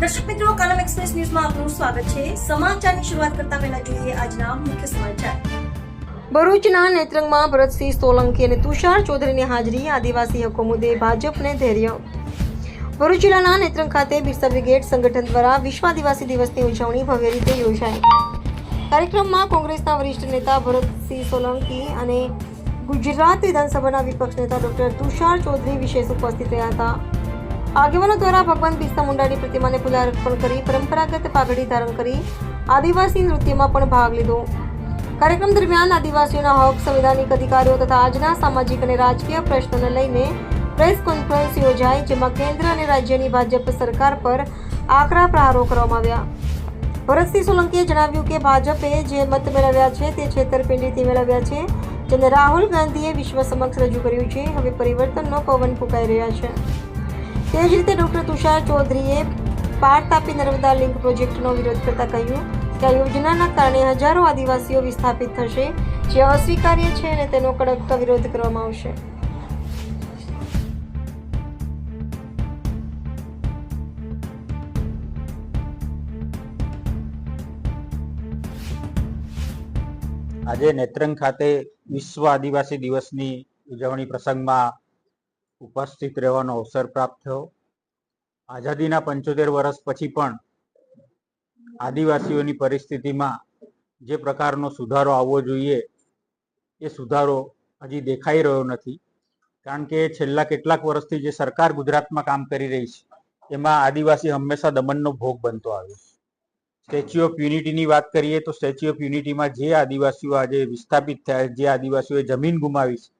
દર્શક મિત્રો કાનમ એક્સપ્રેસ ન્યૂઝમાં આપનું સ્વાગત છે. સમાચારની શરૂઆત કરતા પહેલા જોઈએ આજના મુખ્ય સમાચાર. ભરૂચના નેત્રંગમાં ભરતસિંહ સોલંકી અને તુષાર ચૌધરીની હાજરી, આદિવાસી હકો મુદ્દે ભાજપને ધૈર્ય. ભરૂચ જિલ્લાના નેત્રંગ ખાતે બિરસા બ્રિગેડ સંગઠન દ્વારા વિશ્વ આદિવાસી દિવસની ઉજવણી ભવ્ય રીતે યોજાઈ. કાર્યક્રમમાં કોંગ્રેસના વરિષ્ઠ નેતા ભરતસિંહ સોલંકી અને ગુજરાત વિધાનસભાના વિપક્ષ નેતા ડોક્ટર તુષાર ચૌધરી વિશેષ ઉપસ્થિત રહ્યા હતા. આગેવાનો દ્વારા ભગવાન બિરસા મુંડાની પ્રતિમાને પુલાર્પણ કરી પરંપરાગત પાઘડી ધારણ કરી આદિવાસી નૃત્યમાં પણ ભાગ લીધો. કાર્યક્રમ દરમિયાન આદિવાસીઓના હક, સંવિધાનિક અધિકારીઓ તથા આજના સામાજિક અને રાજકીય પ્રશ્નોને લઈને પ્રેસ કોન્ફરન્સ યોજાઈ જેમાં કેન્દ્ર અને રાજ્યની ભાજપ સરકાર પર આકરા પ્રહારો કરવામાં આવ્યા. ભરતસિંહ સોલંકીએ જણાવ્યું કે ભાજપે જે મત મેળવ્યા છે તે છેતરપિંડીથી મેળવ્યા છે, જેને રાહુલ ગાંધીએ વિશ્વ સમક્ષ રજૂ કર્યું છે. હવે પરિવર્તનનો પવન ફૂંકાઈ રહ્યા છે. તે જ રીતે ડૉક્ટર તુષાર ચૌધરીએ પાર તાપી નર્મદા લિંક પ્રોજેક્ટનો વિરોધ કરતા કહ્યું કે આ યોજનાના કારણે હજારો આદિવાસીઓ વિસ્થાપિત થશે, જે અસ્વીકાર્ય છે અને તેનો કડક વિરોધ કરવામાં આવશે. આજે નેત્રંગ ખાતે વિશ્વ આદિવાસી દિવસની ઉજવણી પ્રસંગમાં ઉપસ્થિત રહેવાનો અવસર પ્રાપ્ત થયો. આઝાદીના પંચોતેર વર્ષ પછી પણ આદિવાસીઓની પરિસ્થિતિમાં જે પ્રકારનો સુધારો આવવો જોઈએ, એ સુધારો હજી દેખાઈ રહ્યો નથી. કારણ કે છેલ્લા કેટલાક વર્ષથી જે સરકાર ગુજરાતમાં કામ કરી રહી છે, એમાં આદિવાસી હંમેશા દમનનો ભોગ બનતો આવ્યો સ્ટેચ્યુ ઓફ યુનિટીની વાત કરીએ તો સ્ટેચ્યુ ઓફ યુનિટીમાં જે આદિવાસીઓ આજે વિસ્થાપિત થયા જે આદિવાસીઓએ જમીન ગુમાવી છે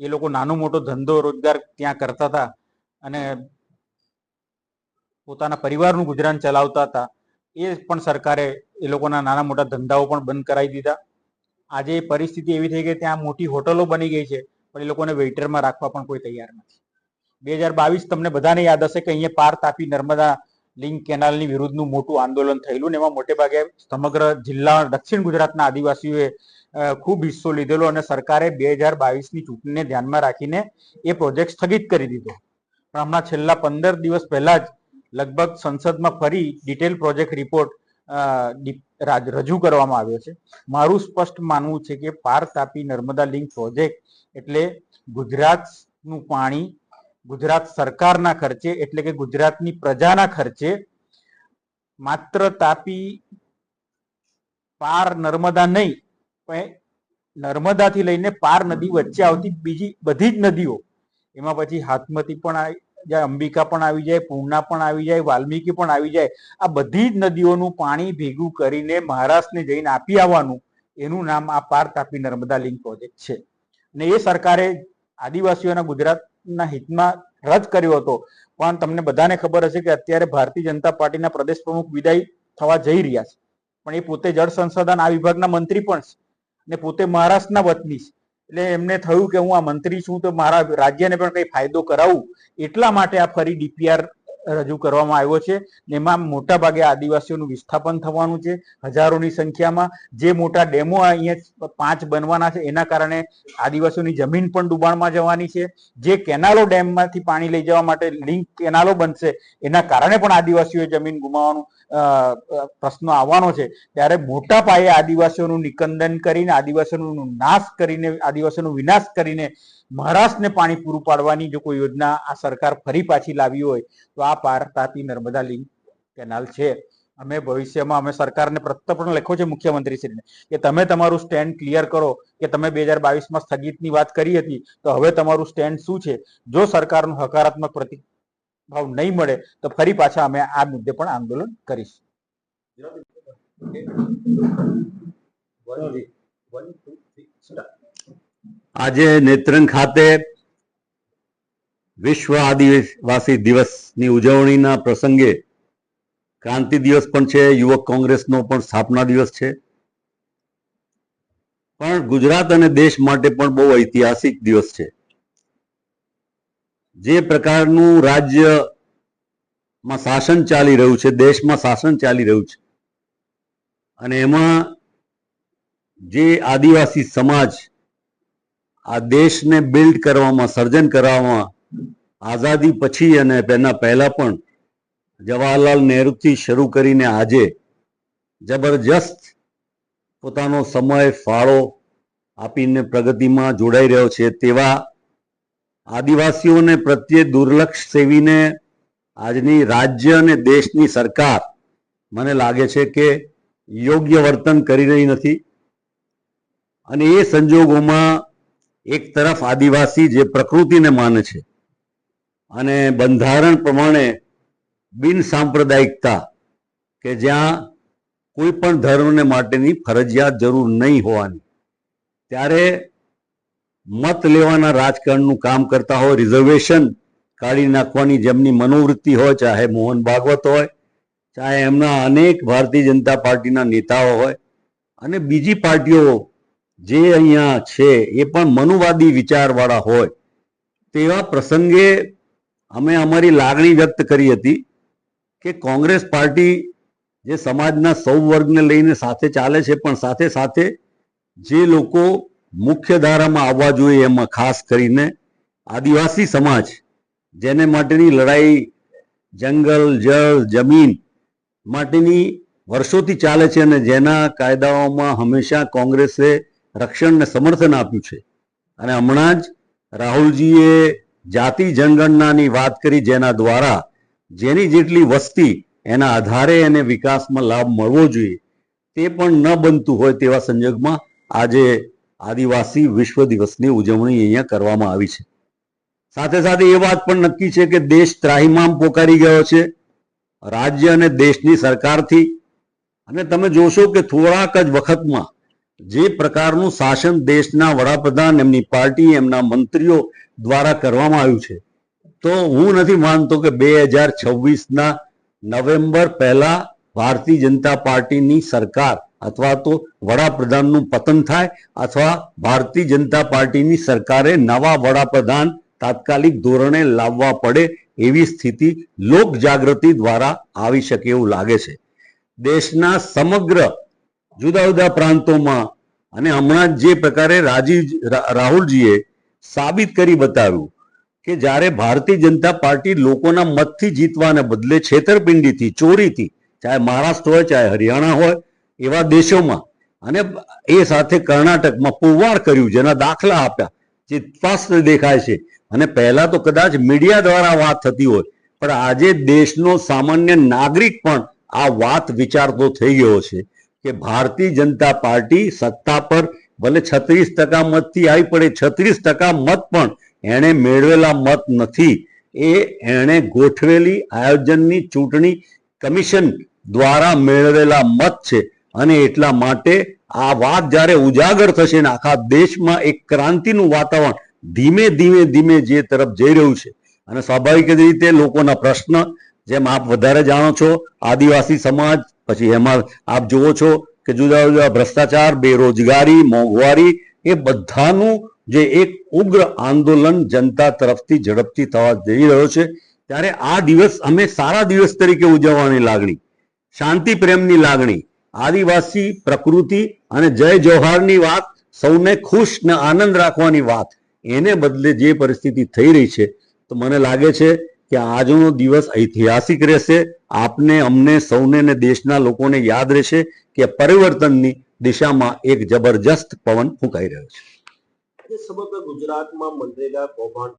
એ લોકો નાનો મોટો ધંધો રોજગાર ત્યાં કરતા હતા અને પોતાના પરિવારનું ગુજરાન ચલાવતા હતા. એ પણ સરકારે એ લોકોના નાના મોટા ધંધાઓ પણ બંધ કરાવી દીધા. આજે પરિસ્થિતિ એવી થઈ ગઈ ત્યાં મોટી હોટલો બની ગઈ છે, પણ એ લોકોને વેઇટરમાં રાખવા પણ કોઈ તૈયાર નથી. બે હજાર બાવીસ તમને બધાને યાદ હશે કે અહીંયા પાર તાપી નર્મદા લિંક કેનાલની વિરુદ્ધનું મોટું આંદોલન થયેલું ને એમાં મોટે ભાગે સમગ્ર જિલ્લા દક્ષિણ ગુજરાતના આદિવાસીઓએ ખૂબ હિસ્સો લીધેલો અને સરકારે બે હજાર બાવીસની ચૂંટણીને ધ્યાનમાં રાખીને એ પ્રોજેક્ટ સ્થગિત કરી દીધો. પણ હમણાં છેલ્લા પંદર દિવસ પહેલા જ લગભગ સંસદમાં ફરી ડિટેલ પ્રોજેક્ટ રિપોર્ટ રજૂ કરવામાં આવ્યો છે. મારું સ્પષ્ટ માનવું છે કે પાર તાપી નર્મદા લિંક પ્રોજેક્ટ એટલે ગુજરાતનું પાણી ગુજરાત સરકારના ખર્ચે એટલે કે ગુજરાતની પ્રજાના ખર્ચે માત્ર તાપી પાર નર્મદા નહીં, પણ નર્મદાથી લઈને પાર નદી વચ્ચે આવતી બીજી બધી જ નદીઓ, એમાં પછી હાથમતી પણ જાય, અંબિકા પણ આવી જાય, પૂર્ણા પણ આવી જાય, વાલ્મીકી પણ આવી જાય. આ બધી જ નદીઓનું પાણી ભેગું કરીને મહારાષ્ટ્રને જઈને આપી આવવાનું, એનું નામ આ પાર તાપી નર્મદા લિંક પ્રોજેક્ટ છે. અને એ સરકારે આદિવાસીઓના ગુજરાતના હિતમાં રદ કર્યો હતો. પણ તમને બધાને ખબર હશે કે અત્યારે ભારતીય જનતા પાર્ટીના પ્રદેશ પ્રમુખ વિદાય થવા જઈ રહ્યા છે. પણ એ પોતે જળ સંસાધન આ વિભાગના મંત્રી પણ છે ને પોતે મહારાષ્ટ્રના વતની છે. એટલે એમને થયું કે હું આ મંત્રી છું તો મારા રાજ્યને પણ કઈ ફાયદો કરાવું. એટલા માટે આ ફરી ડીપીઆર રજૂ કરવામાં આવ્યો છે એમાં મોટા ભાગે આદિવાસીઓનું વિસ્થાપન થવાનું છે. હજારોની સંખ્યામાં જે મોટા ડેમો અહીંયા પાંચ બનવાના છે, એના કારણે આદિવાસીઓની જમીન પણ ડુબાણમાં જવાની છે. જે કેનાલો ડેમમાંથી પાણી લઈ જવા માટે લિંક કેનાલો બનશે, એના કારણે પણ આદિવાસીઓએ જમીન ગુમાવવાનું પ્રશ્ન આવવાનો છે. ત્યારે મોટા પાયે આદિવાસીઓનું નિકંદન કરીને, આદિવાસીઓનું નાશ કરીને, આદિવાસીઓનો વિનાશ કરીને મહારાષ્ટ્રને પાણી પૂરું પાડવાની જો કોઈ યોજના આ સરકાર ફરી પાછી લાવી હોય, તો આ પાર તાપી નર્મદા લિંક કેનાલ છે. અમે ભવિષ્યમાં અમે સરકારને પણ લખ્યો છે મુખ્યમંત્રીશ્રીને કે તમે તમારું સ્ટેન્ડ ક્લિયર કરો, કે તમે બે હજાર બાવીસમાં સ્થગિતની વાત કરી હતી, તો હવે તમારું સ્ટેન્ડ શું છે? જો સરકારનો હકારાત્મક પ્રતિભાવ નહીં મળે, તો ફરી પાછા અમે આ મુદ્દે પણ આંદોલન કરીશું. આજે નેત્રંગ ખાતે વિશ્વ આદિવાસી દિવસની ઉજવણીના પ્રસંગે ક્રાંતિ દિવસ પણ છે, યુવક કોંગ્રેસનો પણ સ્થાપના દિવસ છે. પણ ગુજરાત અને દેશ માટે પણ બહુ ઐતિહાસિક દિવસ છે. જે પ્રકારનું રાજ્યમાં શાસન ચાલી રહ્યું છે, દેશમાં શાસન ચાલી રહ્યું છે, અને એમાં જે આદિવાસી સમાજ આ દેશને બિલ્ડ કરવામાં, સર્જન કરવામાં, આઝાદી પછી અને તેના પહેલા પણ જવાહરલાલ નહેરુથી શરૂ કરીને આજે જબરજસ્ત પોતાનો સમય, ફાળો આપીને પ્રગતિમાં જોડાઈ રહ્યો છે તેવા આદિવાસીઓને પ્રત્યે દુર્લક્ષ સેવીને આજની રાજ્ય અને દેશની સરકાર મને લાગે છે કે યોગ્ય વર્તન કરી રહી નથી. અને એ સંજોગોમાં એક તરફ આદિવાસી જે પ્રકૃતિને માને છે અને બંધારણ પ્રમાણે બિન સાંપ્રદાયિકતા કે જ્યાં કોઈ પણ ધર્મને માટેની ફરજિયાત જરૂર નહીં હોવાની. ત્યારે મત લેવાના રાજકારણનું કામ કરતા હોય, રિઝર્વેશન કાઢી નાખવાની જેમની મનોવૃત્તિ હોય, ચાહે મોહન ભાગવત હોય, ચાહે એમના અનેક ભારતીય જનતા પાર્ટીના નેતાઓ હોય અને બીજી પાર્ટીઓ જે અહીંયા છે, એ પણ મનુવાદી વિચારવાળા હોય. તેવા પ્રસંગે અમે અમારી લાગણી વ્યક્ત કરી હતી કે કોંગ્રેસ પાર્ટી જે સમાજના સૌ વર્ગને લઈને સાથે ચાલે છે, પણ સાથે સાથે જે લોકો મુખ્ય ધારામાં આવવા જોઈએ એમાં ખાસ કરીને આદિવાસી સમાજ, જેને માટેની લડાઈ, જંગલ, જળ, જમીન માટેની વર્ષોથી ચાલે છે અને જેના કાયદાઓમાં હંમેશા કોંગ્રેસે રક્ષણ ને સમર્થન આપ્યું છે. અને હમણાં જ રાહુલજીએ જાતિ જનગણનાની વાત કરી જેના દ્વારા જેની જેટલી વસ્તી એના આધારે એને વિકાસમાં લાભ મળવો જોઈએ તે પણ ન બનતું હોય તેવા સંજોગમાં આજે આદિવાસી વિશ્વ દિવસની ઉજવણી અહીંયા કરવામાં આવી છે. સાથે સાથે એ વાત પણ નક્કી છે કે દેશ ત્રાહિમામ પોકારી ગયો છે. રાજ્ય અને દેશની સરકારથી. અને તમે જોશો કે થોડાક જ વખતમાં જે પ્રકારનું શાસન દેશના વડાપ્રધાન, એમની પાર્ટી, એમના મંત્રીઓ દ્વારા કરવામાં આવ્યું છે. તો હું નથી માનતો કે બે હજાર છવ્વીસના નવેમ્બર પહેલા ભારતીય જનતા પાર્ટીની સરકાર અથવા તો વડાપ્રધાનનું પતન થાય અથવા ભારતીય જનતા પાર્ટીની સરકારે નવા વડાપ્રધાન તાત્કાલિક ધોરણે લાવવા પડે એવી સ્થિતિ લોક જાગૃતિ દ્વારા આવી શકે એવું લાગે છે. દેશના સમગ્ર જુદા જુદા પ્રાંતોમાં અને હમણાં જે પ્રકારે રાજીવ રાહુલજીએ સાબિત કરી બતાવ્યું કે જ્યારે ભારતીય જનતા પાર્ટી લોકોના મતથી જીતવાને બદલે છેતરપિંડીથી, ચોરીથી, ચાહે મહારાષ્ટ્ર હોય, ચાહે હરિયાણા હોય, એવા દેશોમાં અને એ સાથે કર્ણાટકમાં પુવાડ કર્યું, જેના દાખલા આપ્યા, જે સ્પષ્ટ દેખાય છે. અને પહેલા તો કદાચ મીડિયા દ્વારા વાત થતી હોય, પણ આજે દેશનો સામાન્ય નાગરિક પણ આ વાત વિચારતો થઈ ગયો છે. કે ભારતીય જનતા પાર્ટી સત્તા પર ભલે છત્રીસ ટકા મતથી આવી પડે, છત્રીસ ટકા મત પણ એણે મેળવેલા મત નથી. એ એણે ગોઠવેલી આયોજનની ચૂંટણી કમિશન દ્વારા મેળવેલા મત છે અને એટલા માટે આ વાત જ્યારે ઉજાગર થશે ને આખા દેશમાં એક ક્રાંતિનું વાતાવરણ ધીમે ધીમે ધીમે જે તરફ જઈ રહ્યું છે અને સ્વાભાવિક રીતે લોકોના પ્રશ્ન, જેમ આપ વધારે જાણો છો, આદિવાસી સમાજ પછી એમાં આપ જુઓ છો કે જુદા જુદા ભ્રષ્ટાચાર, બેરોજગારી, મોંઘવારી એ બધાનું જે એક ઉગ્ર આંદોલન જનતા તરફથી ઝડપથી થવા જઈ રહ્યો છે. ત્યારે આ દિવસ અમે સારા દિવસ તરીકે ઉજવવાની લાગણી, શાંતિ પ્રેમની લાગણી, આદિવાસી પ્રકૃતિ અને જય જોહારની વાત, સૌને ખુશ ને આનંદ રાખવાની વાત, એને બદલે જે પરિસ્થિતિ થઈ રહી છે. તો મને લાગે છે કે આજનો દિવસ ઐતિહાસિક રહેશે. આપને, અમને, સૌને ને દેશના લોકોને યાદ રહેશે કે પરિવર્તનની દિશામાં એક જબરજસ્ત પવન ફૂંકાઈ રહ્યો છે. સમગ્ર ગુજરાતમાં મનરેગા કૌભાંડ